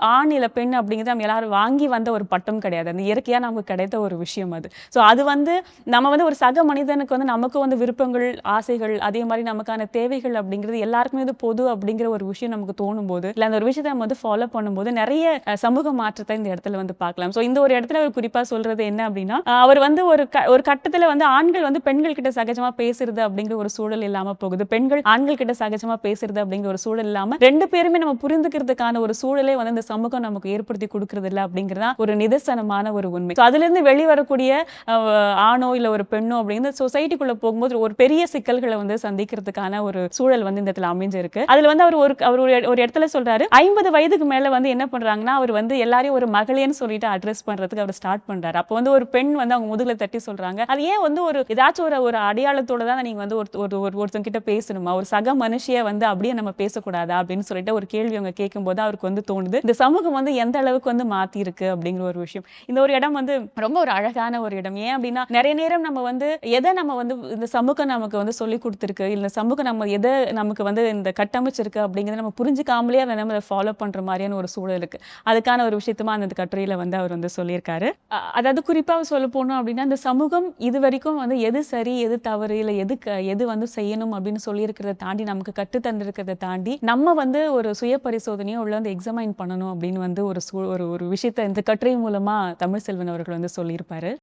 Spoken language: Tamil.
ஆண் இல்லை பெண் அப்படிங்கிறது நம்ம எல்லாரும் வாங்கி வந்த ஒரு பட்டம் கிடையாது. அந்த இயற்கையா நமக்கு கிடைத்த ஒரு விஷயம் அது. ஸோ அது வந்து நம்ம வந்து ஒரு சக மனிதனுக்கு வந்து நமக்கு வந்து விருப்பங்கள் ஆசைகள் அதே மாதிரி நமக்கான தேவைகள் அப்படிங்கிறது எல்லாருக்குமே வந்து பொது அப்படிங்கிற ஒரு விஷயம் நமக்கு தோணும் போது இல்லை அந்த ஒரு விஷயத்தை நம்ம வந்து ஃபாலோ பண்ணும்போது நிறைய சமூக மாற்றத்தை இந்த இடத்துல வந்து பார்க்கலாம். ஸோ இந்த ஒரு இடத்துல அவர் குறிப்பாக சொல்றது என்ன அப்படின்னா அவர் வந்து ஒரு க ஒரு கட்டத்தில் வந்து ஆண்கள் வந்து பெண்கள் கிட்ட சகஜமாக பேசுறது அப்படிங்கிற ஒரு சூழல் இல்லாமல் போகுது. பெண்கள் ஆண்கள் கிட்ட சகஜமாக பேசுறது அப்படிங்கிற ஒரு சூழல் இல்லாமல் ரெண்டு பேருமே நம்ம புரிந்துக்கிறதுக்கான ஒரு சூழலே வந்து இந்த சமூகம் நமக்கு ஏற்படுத்தி கொடுக்கறது இல்லை அப்படிங்கிறதா ஒரு நிதர்சனமான ஒரு உண்மை. ஸோ அதுலேருந்து வெளிவரக்கூடிய ஆணோ இல்லை ஒரு பெண்ணோ அப்படிங்கிறது சொசைட்டிக்குள்ளே போகும்போது ஒரு பெரிய சிக்கல்களை வந்து சந்திக்கிறதுக்கான ஒரு சூழல் வந்து இந்த இடத்துல அமைஞ்சிருக்கு. அதுல வந்து அவர் ஒரு அவர் ஒரு ஒரு இடத்துல சொல்றாரு ஐம்பது வயதுக்கு மேலே வந்து என்ன பண்றாங்கன்னா அவர் வந்து எல்லாரையும் ஒரு மகளேன்னு சொல்லிட்டு அட்ரஸ் பண்றதுக்கு அவர் ஸ்டார்ட் பண்ணுறாரு அப்போ வந்து ஒரு பெண் வந்து அவங்க முதுகில் தட்டி சொல்கிறாங்க அது ஏன் வந்து ஒரு ஏதாச்சும் ஒரு ஒரு அடையாளத்தோட தான் நீங்கள் வந்து ஒரு ஒரு ஒரு ஒருத்தங்க கிட்ட பேசணுமா? ஒரு சக மனுஷியை வந்து அப்படியே நம்ம பேசக்கூடாதா அப்படின்னு சொல்லிட்டு ஒரு கேள்வி அவங்க கேட்கும்போது அவருக்கு வந்து தோணுது. இந்த சமூகம் வந்து எந்த அளவுக்கு வந்து மாத்தி அப்படிங்கிற ஒரு விஷயம். இந்த ஒரு இடம் வந்து ரொம்ப ஒரு அழகான ஒரு இடம். ஏன் அப்படின்னா நிறைய நேரம் நம்ம வந்து எதை நம்ம வந்து இந்த சமூகம் நமக்கு வந்து சொல்லி கொடுத்துருக்கு இல்லை சமூகம் நம்ம எதை நமக்கு வந்து இந்த கட்டமைச்சிருக்கு அப்படிங்கிறத நம்ம புரிஞ்சுக்காமலே அதை நம்ம ஃபாலோ பண்ணுற மாதிரியான ஒரு சூழல் இருக்கு. அதுக்கான ஒரு விஷயத்தமா அந்த கட்டுரையில் வந்து அவர் வந்து சொல்லியிருக்காரு. அதாவது குறிப்பாக சொல்ல போனோம் அப்படின்னா இந்த சமூகம் இது வரைக்கும் வந்து எது சரி எது தவறு இல்லை எது எது வந்து செய்யணும் அப்படின்னு சொல்லியிருக்கிறத தாண்டி நமக்கு கற்று தந்திருக்கிறத தாண்டி நம்ம வந்து ஒரு சுய பரிசோதனையோ உள்ள வந்து எக்ஸாமைன் பண்ணணும் அப்படின்னு வந்து ஒரு சூ ஒரு ஒரு விஷயத்தை இந்த கட்டுரை மூலமா தமிழ் செல்வன் அவர்கள் வந்து சொல்லியிருப்பார்.